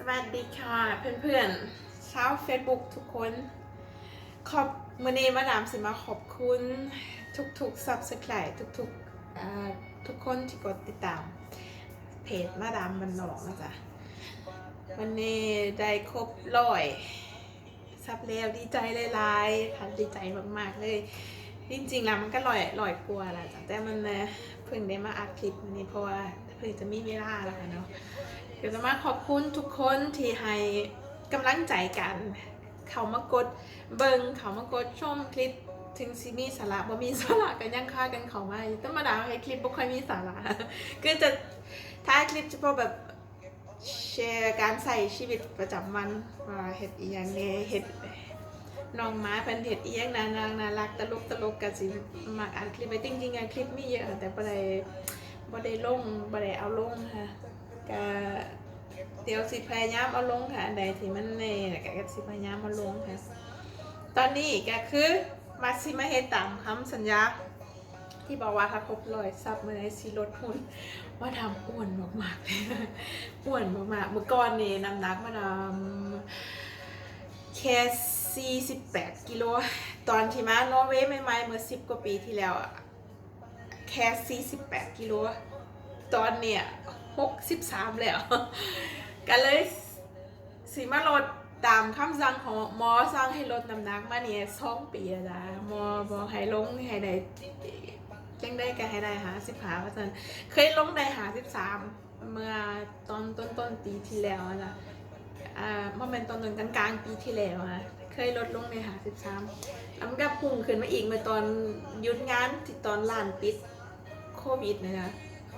สวัสดีค่ะเพื่อนๆชาว Facebook ทุกคน ขอบมือนี้มาดามสิมาขอบคุณทุกๆ Subscribe ทุกๆทุกคนที่กดติดตาม เพจมาดามมันนอกนะจ๊ะวันนี้ได้ครบร้อยซับแล้วดีใจหลายๆค่ะดีใจมากๆเลย จริงๆแล้วมันก็ลอยลอยกลัวแหละจ้ะแต่มันนะเพิ่งได้มาอัดคลิปวันนี้เพราะว่าเพิ่งจะมีเวลาแล้วเนาะ เดี๋ยวจะมาขอบคุณทุกคนที่ให้กำลังใจกัน เขามากดเบิงเขามากดชมคลิปถึงซีมีสาระบ่มีสาระกันยังค่ากันเขามาธรรมดาให้คลิปบ่ค่อยมีสาระก็จะถ้าคลิปเฉพาะแบบแชร์การใส่ชีวิตประจำวันว่าเฮ็ดอีหยังแหน่เฮ็ดน้องม้าเป็นเฮ็ดเอียงน่ารักน่ารักตลกตลกกันสิมักอ่านคลิปไปจริงๆอะคลิปมีเยอะแต่บ่ได้บ่ได้ลงบ่ได้เอาลงค่ะ ก็เดี๋ยวสิพยายามเอาลงค่ะอันใดที่มันแน่ก็ก็สิพยายามเอาลงค่ะ ตอนนี้ก็คือมาสิมาเฮตามคำสัญญา ที่บอกว่าถ้าครบร้อยซับเมื่อไรสิลดหุ่นว่าทำอ้วนมากๆเลยอ้วนมากๆเมื่อก่อนนี่น้ำหนักมาดำแค่ 48 กิโล ตอนที่มานอร์เวย์ใหม่ๆเมื่อ 10 กว่าปีที่แล้ว แค่ 48 กิโล ตอนเนี่ย หกสิบสามแล้วก็เลยสีมาลดตามคำสั่งของหมอสั่งให้ลดน้ำหนักมาเนี่ยสองปีแล้วจ้ะหมอบอกให้ลงให้ได้จังได้ก็ให้ได้หาสิบหาเพราะฉะนั้นเคยลงได้หาสิบสามเมื่อตอนต้นต้นๆปีที่แล้วอะจ้ะอ่าเมื่อเป็นตอนต้นกลางกลางๆปีที่แล้วอะเคยลดลงในหาสิบสามแล้วมันก็พุ่งขึ้นมาอีกเมื่อตอนหยุดงานที่ตอนร้านปิดโควิดเนยนะ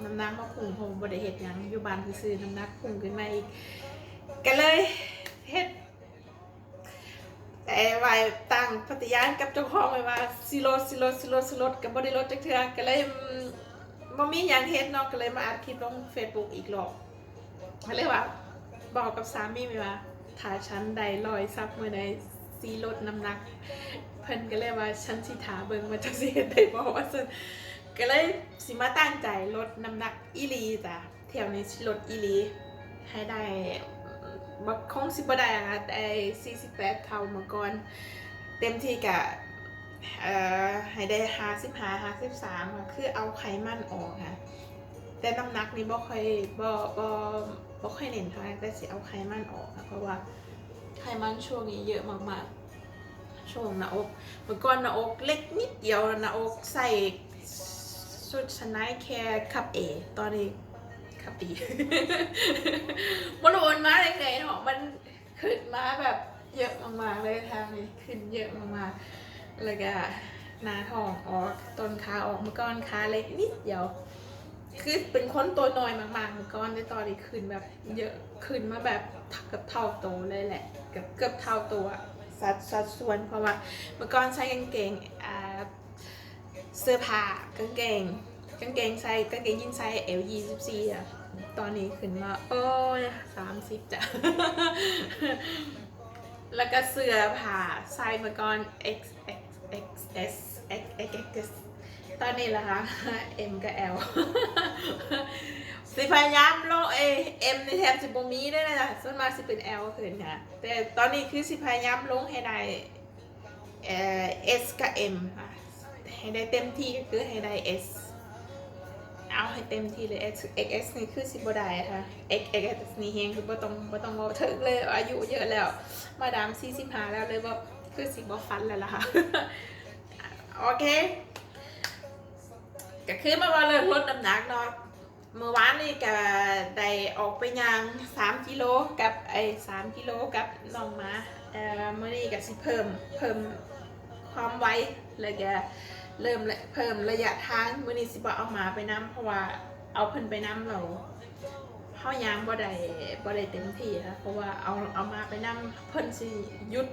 น้ำหนักมาพุ่งผมบริเหตุยังอยู่บ้านซื้อน้ำหนักพุ่งขึ้นมาอีกก็เลยเฮ็ดแต่ไว้ตั้งปฏิญาณกับเจ้าของไว้ว่าสิลดสิลดสิลดสิลดกับบริลดจักเทื่อก็เลยมบ่มีหยังเฮ็ดเนาะก็เลยมาอัดคลิปลง Facebook อีกรอบก็เลยว่าบอกกับสามีไว้ว่าถ้าฉันได้ร้อยซับมื้อใดสิลดน้ำหนัก เพิ่นก็เลยว่าฉันสิถาเบิ่งว่าจะสิเฮ็ดได้บ่ว่าซั่น ก็เลยสิมาตั้งใจลดน้ำหนักอีลีจ้ะแถวนี้ลดอีลี ให้ได้บักคงสิบได้อะค่ะแต่48เท่าเมื่อก่อน เต็มที่กะเอ่อให้ได้55 53ค่ะคือเอาไขมันออกค่ะแต่น้ำหนักนี่บ่ค่อยบ่บ่บ่ค่อยเน้นเท่าไหร่แต่สิเอาไขมันออกค่ะเพราะว่าไขมันช่วงนี้เยอะมากๆช่วงหน้าอกเมื่อก่อนหน้าอกเล็กนิดเดียวหน้าอกใส่ ชุดชนะแค่ขับเอตอนนี้ขับดีมันโอนมาเลยไงเนาะมันขึ้นมาแบบเยอะมากๆเลยทางนี้ขึ้นเยอะมากๆแล้วก็หน้าท้องออกต้นขาออกเมื่อก่อนขาเล็กนิดเดียว คือเป็นคนตัวน้อยมากๆเมื่อก่อนในตอนนี้ขึ้นแบบ เยอะขึ้นมาแบบเกับเท่าโตวเลยแหละเกือบเกือบเท่าตัวสัดสัดส่วนเพราะว่าเมื่อก่อนใช้กางเกงอ่า เสื้อผ้ากางเกงกางเกงใส่กางเกงยีนใส่ L 2 4อะ ตอนนี้ขึ้นมาโอ้ยสามสิบจ้ะ แล้วก็เสื้อผ้าใส่เมื่อก่อน X X X S X X X ตอนนี้ล่ะคะ M กับ L สิพยายามโลเอ M ในแทบสิบมีได้เลยนะส่วนมากสิเป็น L ขึ้นค่ะแต่ตอนนี้คือสิพยายามลงให้ได้เอ่อ S กับ M ค่ะ ให้ได้เต็มที่ก็คือให้ได้ S เอาให้เต็มที่เลย X X X นี่คือสิบได้ค่ะ X X X นี่เฮงคือบ่ต้องบ่ต้องบ่ถึงเลยอายุเยอะแล้ว มาดาม45แล้วเลยว่าคือสิบ่ฟันแล้วล่ะค่ะโอเคก็คือมาว่าเริ่มลดน้ำหนักเนาะเมื่อวานนี่ก็ได้ออกไปย่าง 3 กิโลกับไอ้3กิโลกับน้องมาเอ่อมื้อนี้ก็สิเพิ่มเพิ่มความไวแล้วก็ เริ่มเพิ่มระยะทางมื้อนี้สิบ่เอาหมาไปนํเพราะว่าเอาเพิ่นไปนํเราเฮายางบ่ได้บ่ได้เต็มที่นะเพราะว่าเอาเอามาไปนํเพิ่นสิยุด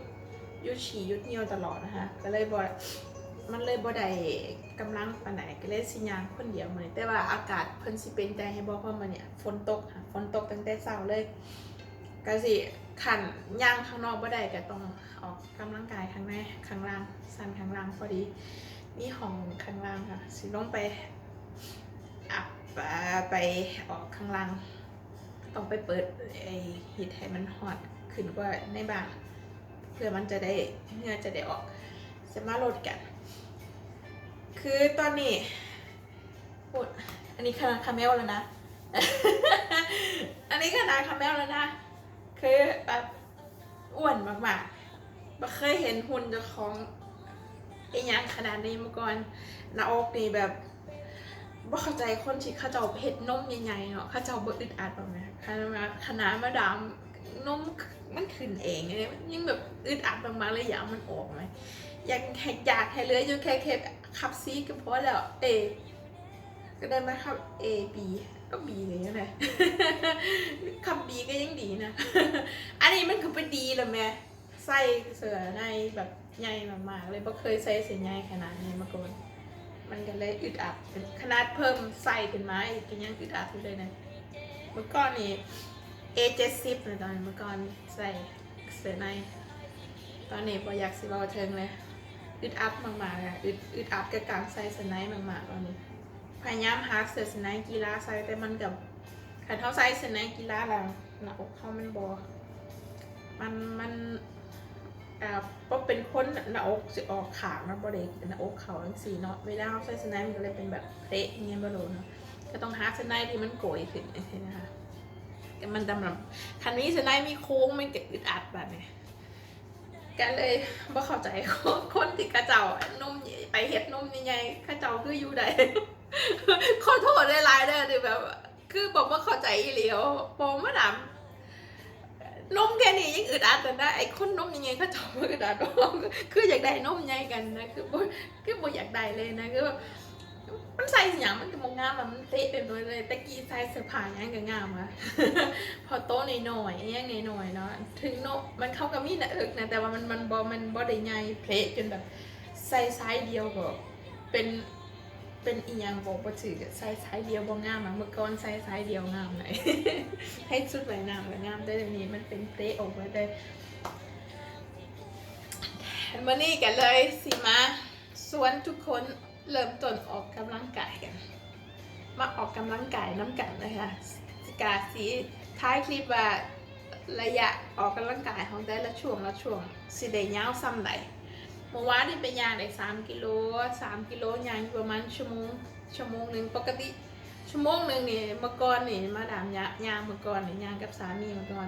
ยุดฉี่ยุดเหี่ยวตลอดนะคะก็เลยบ่มันเลยบ่ได้กำลังปานใดก็เลยสิยางคนเดียวมื้อนี้แต่ว่าอากาศเพิ่นสิเป็นใจให้บ่เพราะมันเนี่ยฝนตกค่ะฝนตกตั้งแต่เช้าเลยก็สิขันย่างข้างนอกบ่ได้ก็ต้องออกกำลังกายข้างในข้างล่างสั่นข้างล่างพอดี นี่ของข้างล่างค่ะสิลงไปอับไปออกข้างล่าง ต้องไปเปิดไอ้ฮีทให้มันฮอตขึ้นกว่าในบ้านเพื่อมันจะได้เงื่อจะได้ออกจะมาโหลดกัน คือตอนนี้พูดอันนี้ขนาดคาเมลแล้วนะ อันนี้ขนาดคาเมลแล้วนะ คือแบบอ้วนมากๆไม่เคยเห็นหุ่นจ้าของ อ้หยังขนาดนี้มาก่อนหน้าอกนี่แบบบ่เข้าใจคนที่เขาเจ้าเห็ดนมใหญ่ๆเนาะเขาเจ้าบ่อึดอัดแบบนี้ขนาดมาขนาดมาดามนมมันขึ้นเองเนี่ยมันยังแบบอึดอัดมากๆเลยอยากมันออกไหมอยากให้อยากให้เลืออยู่แค่แค่ขับซีก็พอแล้วเอก็ได้มาขับ A B ก็ B เลยยังไงขับ B ก็ยังดีนะ อันนี้มันคือเป็นดีเลยแม่ใส่เสือในแบบ ใหญ่มากๆเลยบ่เคยใส่เสื้อใหญ่ขนาดนี้มาก่อนมันก็เลยอึดอัดขนาดเพิ่มใส่ขึ้นมาอีกก็ยังอึดอัดอยู่เลยนะเมื่อก่อนนี่ A เจ็ดสิบเลยตอนเมื่อก่อนใส่เสื้อในตอนนี้พออยากสิบอเทิงเลยอึดอัดมากๆเลยอะอึดอึดอัดกับการใส่เสื้อในมากๆตอนนี้พยายามหาเสื้อสไนกีฬาใส่แต่มันกับขันเท้าใส่เสไนกีฬาแล้วหน้าอกเขามันบอมันมัน อ่อก็เป็นคนหน้าอกจะออกขางนะบริหน้าอกเขาทั้งสี่เนาะเวลาเขาใส่สไนมันก็เลยเป็นแบบเพลอย่างเงี้ยบรูเนาะก็ต้องหาสไนที่มันโกยขึ้นนะคะแต่มันดำลำคันนี้สไนมีโค้งมันเกิดอึดอัดแบบนี้ก็เลยว่เข้าใจคนที่กระเจ้านุ่มไปเฮ็ดนุ่มยังไงกระเจ้าคืออยู่ใดขอโทษหลายๆเด้อที่แบบ คือบอกว่าเข้าใจอีหลีวบอกมาดำ นมแค่นี้ยังอึดอัดแต่ได้ไอ้คนนมยังไงเขาจอบอึดอัดบอกคืออยากได้นมใหญ่กันนะคือบ่คือบ่อยากได้เลยนะคือแบบมันใส่สิ่งอย่างมันก็มองงามอะมันเตะไปหมดเลยตะกี้ใส่เสื้อผ้ายังก็งามอะพอโตหน่อยๆยังหน่อยๆเนาะถึงโนมันเข้ากับมีหน้าอกนะแต่ว่ามันมันบ่มันบ่ได้ใหญ่เพลจนแบบใส่ไซส์เดียวก็เป็น เป็นอียังบอกว่าถือใส่ไซส์เดียวบ่งามอะเมื่อก่อนใส่ไซส์เดียวงามไหน ให้ชุดไว้นามก็งามได้เดี๋ยวนี้มันเป็นเปรออกมาได้มานี่กันเลยสิมาสวนทุกคนเริ่มต้นออกกำลังกายกัน มาออกกำลังกายน้ำกันนะคะสกาสีท้ายคลิปว่าระยะออกกำลังกายของแต่ละช่วงละช่วงสิได้ยาวซ้ำใดเมื่อวานนี่ไปย่างได้สามกิโลสามกิโลย่างประมาณชั่วโมงชั่วโมงหนึ่งปกติ ชั่วโมงหนึ่งนี่เมื่อก่อนนี่มาดามยะย่างเมื่อก่อนนี่ย่างกับสามีเมื่อก่อน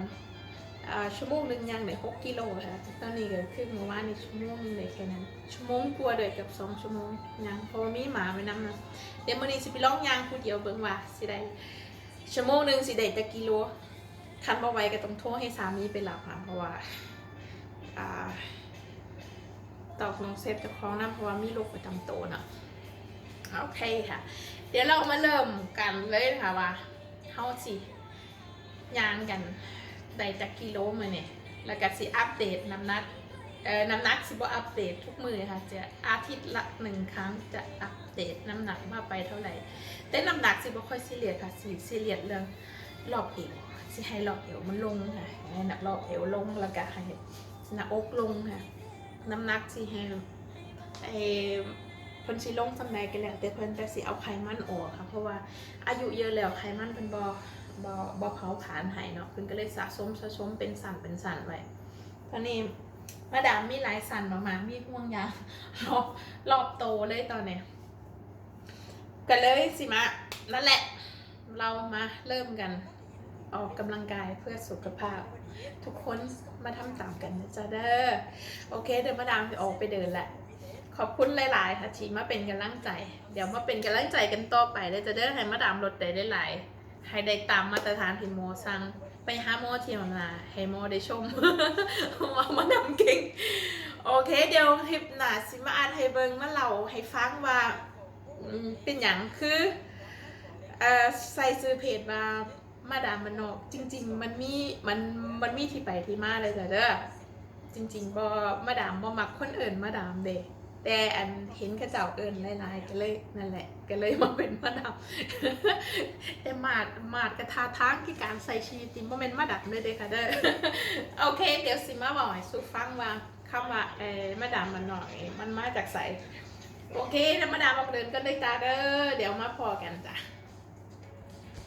ชั่วโมงหนึ่งย่างได้หกกิโลค่ะตอนนี้ก็คือเมื่อวานนี่ชั่วโมงหนึงเลยแค่นั้นชั่วโมงกว่าเลยกับสองชั่วโมงย่างเพราะมีหมาไปนำนะเดี๋ยวมื้อนี้สิไปล่องย่างผู้เดียวเบิ่งว่าสิได้ชั่วโมงหนึ่งสิได้จักกิโลคันบ่ไหวก็ต้องโทรให้สามีไปรับค่ะเพราะว่าอ่า ตอกน้องเซฟจะคล้องนะเพราะว่ามีโรคประจำตัวเนาะโอเคค่ะ เดี๋ยวเรามาเริ่มกันเลยค่ะว่าเฮาสิยางกันได้จากกิโลมือเนี่ยแล้วก็สิอัปเดตน้ำหนักเอ่อน้ำหนักสิบ่อัปเดตทุกมือค่ะจะอาทิตย์ละหนึ่งครั้งจะอัปเดตน้ำหนักว่าไปเท่าไหร่ แต่น้ำหนักสิบ่ค่อยซีเรียสค่ะสิซีเรียสเรื่องรอบเอวสิให้รอบเอวมันลงค่ะให้หนักรอบเอวลงแล้วก็ให้หน้าอกลงค่ะ น้ำหนักสิให้ไอ้เพิ่นสิลงสำใดกันแล้วแต่เพิ่นแต่สิเอาไขมันออกค่ะ เพราะว่าอายุเยอะแล้วไขมันเพิ่นบ่บ่บ่เผาผลาญให้เนาะเพิ่นก็เลยสะสมสะสมเป็นสั่นเป็นสั่นไว้ตอนนี้มาดามมีหลายสั่นมากๆมีห่วงยางรอบรอบโตเลยตอนเนี้ยก็เลยสิมานั่นแหละ เรามาเริ่มกันออกกำลังกายเพื่อสุขภาพ ทุกคนมาทำตามกันนะจ๊ะเด้อโอเค เดี๋ยวมาดามจะออกไปเดินแหละ ขอบคุณหลายๆค่ะทีมาเป็นกำลังใจ เดี๋ยวมาเป็นกำลังใจกันต่อไปเดี๋ยจะได้ให้มาดามลดได้หลายๆให้ได้ตามมาตรฐานที่โมสั่งไปหาโมที่มานาให้โมได้ชมว่ามาดามเก่งโอเค เดี๋ยวคลิปหน้าสิมาอ่านให้เบิ่งมาเล่าให้ฟังว่าเป็นอย่างคือใส่ซื้อเพจมา มาดามมันนอก จริง ๆ มันมีมันมันมีที่ไปที่มาเลยจ้ะเด้อจริง ๆบ่มาดามบ่มักคนอื่นมาดามเด้แต่อันเห็นเข้าเจ้าเอิญหลายๆก็เลยนั่นแหละ ก็เลยมาเป็นมาดามแต่มาดมาดกระทาทางที่การใส่ชีวิตจริงบ่แม่นมาดามเลยเด้อค่ะเด้อโอเค เดี๋ยวสิมาบอกให้สุฟังว่าคำว่าเออมาดามมันหน่อย มันมาจากไสโอเคแล้วมาดามออกเดินกันเลยจ้าเด้อเดี๋ยวมาพอกันจ้ะ